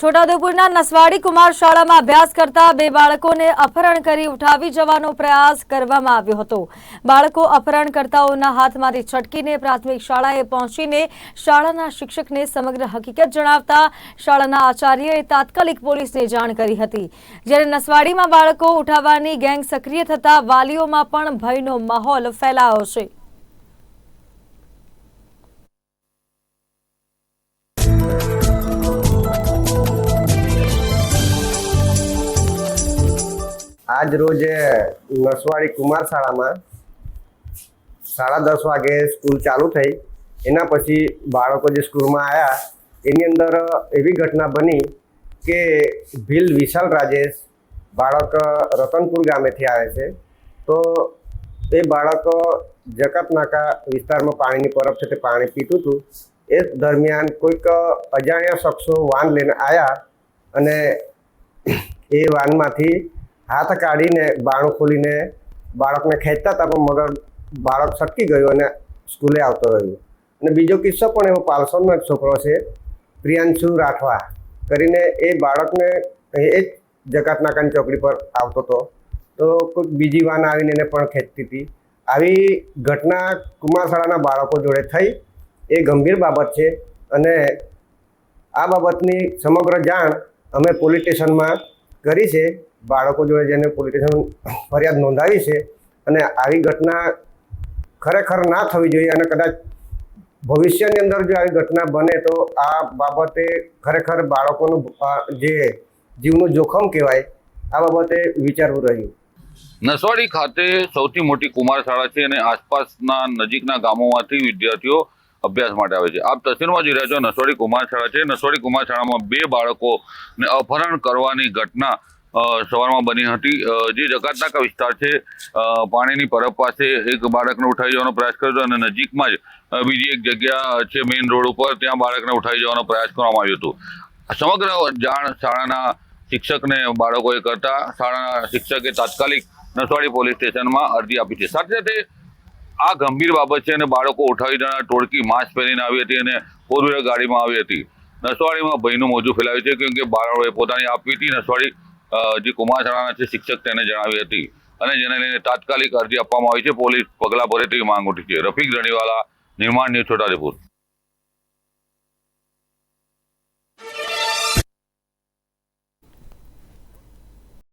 છોટાઉદેપુરના નસવાડી કુમાર શાળામાં અભ્યાસ કરતા બે બાળકોને અપહરણ કરી ઉઠાવી જવાનો પ્રયાસ કરવામાં આવ્યો હતો. બાળકો અપહરણકર્તાઓના હાથમાંથી છટકીને પ્રાથમિક શાળાએ પહોંચીને શાળાના શિક્ષકને સમગ્ર હકીકત જણાવતા શાળાના આચાર્યએ તાત્કાલિક પોલીસને જાણ કરી હતી. જ્યારે નસવાડીમાં બાળકો ઉઠાવવાની ગેંગ સક્રિય થતા વાલીઓમાં પણ ભયનો માહોલ ફેલાયો છે. આજ રોજ નસવાડી કુમાર શાળામાં સાડા દસ વાગે સ્કૂલ ચાલુ થઈ. એના પછી બાળકો જે સ્કૂલમાં આવ્યા એની અંદર એવી ઘટના બની કે ભીલ વિશાલ રાજેશ બાળક રતનપુર ગામેથી આવે છે. તો એ બાળક જકાત નાકા વિસ્તારમાં પાણીની પરબ છે તે પાણી પીતું હતું. એ દરમિયાન કોઈક અજાણ્યા શખ્સો વાન લઈને આવ્યા અને એ વાનમાંથી હાથ કાઢીને બાણું ખોલીને બાળકને ખેંચતા હતા, પણ મગર બાળક છટકી ગયું અને સ્કૂલે આવતો રહ્યો. અને બીજો કિસ્સો પણ એવો પાલસનનો એક છોકરો છે, પ્રિયાંશુ રાઠવા. કરીને એ બાળકને એ જ જકાતનાકાની ચોકડી પર આવતો હતો. તો કોઈક બીજી વાન આવીને એને પણ ખેંચતી હતી. આવી ઘટના કુમારશાળાના બાળકો જોડે થઈ. એ ગંભીર બાબત છે અને આ બાબતની સમગ્ર જાણ અમે પોલીસ સ્ટેશનમાં કરી છે. બાળકો જોડે જેને પોલીસ સ્ટેશન ફરિયાદ નોંધાવી છે અને આવી ઘટના ખરેખર ના થવી જોઈએ અને કદાચ ભવિષ્યની અંદર જો આવી ઘટના બને તો આ બાબતે ખરેખર બાળકોનું જે જીવનું જોખમ કહેવાય, આ બાબતે વિચારવું રહ્યું. નસવાડી ખાતે સૌથી મોટી કુમાર શાળા છે અને આસપાસના નજીકના ગામોમાંથી વિદ્યાર્થીઓ અભ્યાસ માટે આવે છે. આપ તસવીરમાં જોઈ રહ્યા છો નસવાડી કુમાર શાળા છે. નસવાડી કુમાર શાળામાં બે બાળકોને અપહરણ કરવાની ઘટના સવારમાં બની હતી. જે જકાતનાકા વિસ્તાર છે પાણીની પરબ પાસે એક બાળકને ઉઠાવી જવાનો પ્રયાસ કર્યો હતો અને નજીકમાં જ બીજી એક જગ્યા છે મેઇન રોડ ઉપર, ત્યાં બાળકને ઉઠાવી જવાનો પ્રયાસ કરવામાં આવ્યો હતો. સમગ્ર જાણ શાળાના શિક્ષકને બાળકોએ કરતા, શાળાના શિક્ષકે તાત્કાલિક નસવાડી પોલીસ સ્ટેશનમાં અરજી આપી છે. સાથે સાથે આ ગંભીર બાબત છે અને બાળકો ઉઠાવી જનાર ટોળકી માસ્ક પહેરીને આવી હતી અને ફોર વ્હીલર ગાડીમાં આવી હતી. નસવાડીમાં ભયનું મોજું ફેલાવ્યું છે, કેમ કે બાળકોએ પોતાની આપી હતી નસવાડી જે કુમાર શાળાના છે શિક્ષક તેને જણાવી હતી અને જેને લઈને તાત્કાલિક અરજી આપવામાં આવી છે. પોલીસ પગલાં ભરે તેવી માંગ ઉઠી છે. રફીક રણીવાલા નિર્માણ ન્યૂઝ, છોટાઉદેપુર.